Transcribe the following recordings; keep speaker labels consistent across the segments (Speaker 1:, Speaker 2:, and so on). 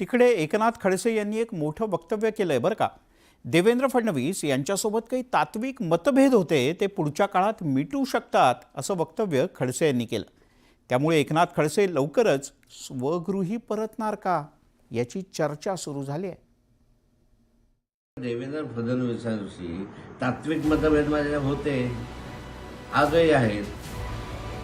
Speaker 1: तिकडे एकनाथ खडसे यांनी एक मोठं वक्तव्य केलंय बरं का. देवेंद्र फडणवीस यांच्यासोबत काही तात्विक मतभेद होते ते पुढच्या काळात मिटू शकतात असं वक्तव्य खडसे यांनी केलं. त्यामुळे एकनाथ खडसे लवकरच स्वगृही परतणार का याची चर्चा सुरू झाली आहे.
Speaker 2: देवेंद्र फडणवीसांशी तात्विक मतभेद माझ्या होते. आजही आहेत.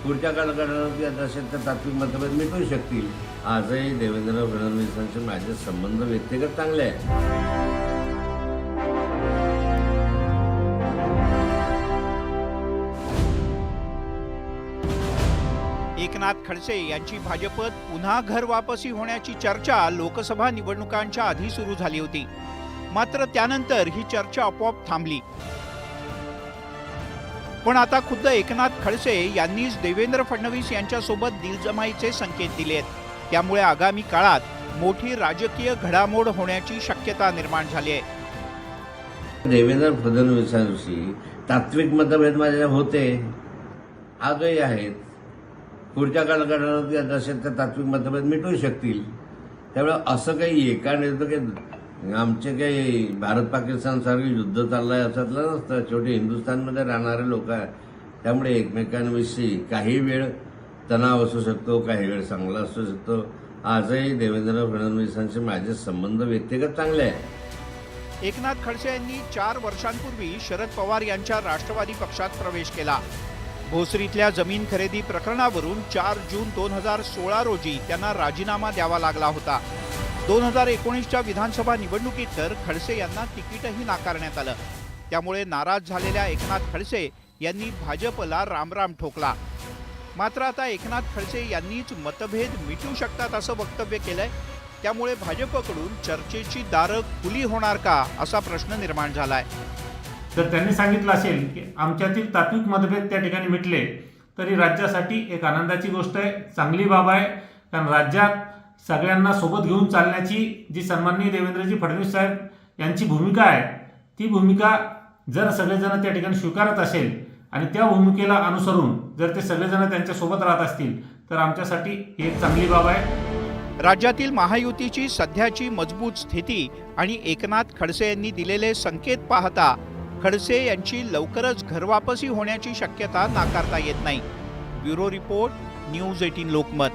Speaker 2: पुढच्या कालखंडात असेल तर तात्विक मतभेद मिटू शकतील. आजही देवेंद्र फडणवीसांचे माझे संबंध व्यक्तिगत चांगले आहेत.
Speaker 1: एकनाथ खडसे यांची भाजपत पुन्हा घर वापसी होण्याची चर्चा लोकसभा निवडणुकांच्या आधी सुरू झाली होती. मात्र त्यानंतर ही चर्चा आपोआप थांबली. पण आता खुद्द एकनाथ खडसे यांनीच देवेंद्र फडणवीस यांच्यासोबत दिलजमाईचे संकेत दिलेत. त्यामुळे आगामी काळात मोठी राजकीय घडामोड होण्याची शक्यता निर्माण झाली आहे.
Speaker 2: देवेंद्र फडणवीसांशी तात्विक मतभेद माझे होते. आजही आहेत. पुढच्या कालखंडात असेल तर तात्विक मतभेद मिटू शकतील. त्यामुळे असं काही एका नेतो काही आमचे काही भारत पाकिस्तान सारखे युद्ध चाललंय असतलं नसतं. शेवटी हिंदुस्थानमध्ये राहणारे लोक आहे. त्यामुळे एकमेकांविषयी काही वेळ तणाव असू शकतो काही वेळ चांगला असू शकतो. आजही देवेंद्र फडणवीसांचे माझे संबंध व्यक्तिगत चांगले आहेत.
Speaker 1: एकनाथ खडसे यांनी चार वर्षांपूर्वी शरद पवार यांच्या राष्ट्रवादी पक्षात प्रवेश केला. भोसरीतल्या जमीन खरेदी प्रकरणावरून चार जून दोन हजार सोळा रोजी त्यांना राजीनामा द्यावा लागला होता. दोन हजार एकोणीसच्या विधानसभा निवडणुकीत तर खडसे यांना तिकीटही नाकारण्यात आलं. त्यामुळे नाराज झालेल्या एकनाथ खडसे यांनी भाजपला रामराम ठोकला. मात्र आता एकनाथ खडसे यांनीच मतभेद मिटू शकतात असं वक्तव्य केलंय. त्यामुळे भाजपकडून चर्चेची दारं खुली होणार का असा प्रश्न निर्माण झालाय.
Speaker 3: तर त्यांनी सांगितलं असेल की आमच्यातील तात्विक मतभेद त्या ठिकाणी मिटले तरी राज्यासाठी एक आनंदाची गोष्ट आहे चांगली बाब आहे. कारण राज्यात सगळ्यांना सोबत घेऊन चालण्याची जी सन्माननीय देवेंद्रजी फडणवीस साहेब यांची भूमिका आहे ती भूमिका जर सगळेजण त्या ठिकाणी स्वीकारत असेल आणि त्या भूमिकेला अनुसरून जर ते सगळेजण त्यांच्यासोबत राहत असतील तर आमच्यासाठी ही एक चांगली बाब आहे.
Speaker 1: राज्यातील महायुतीची सध्याची मजबूत स्थिती आणि एकनाथ खडसे यांनी दिलेले संकेत पाहता खडसे यांची लवकरच घरवापसी होण्याची शक्यता नाकारता येत नाही. Bureau report news eighteen Lokmat.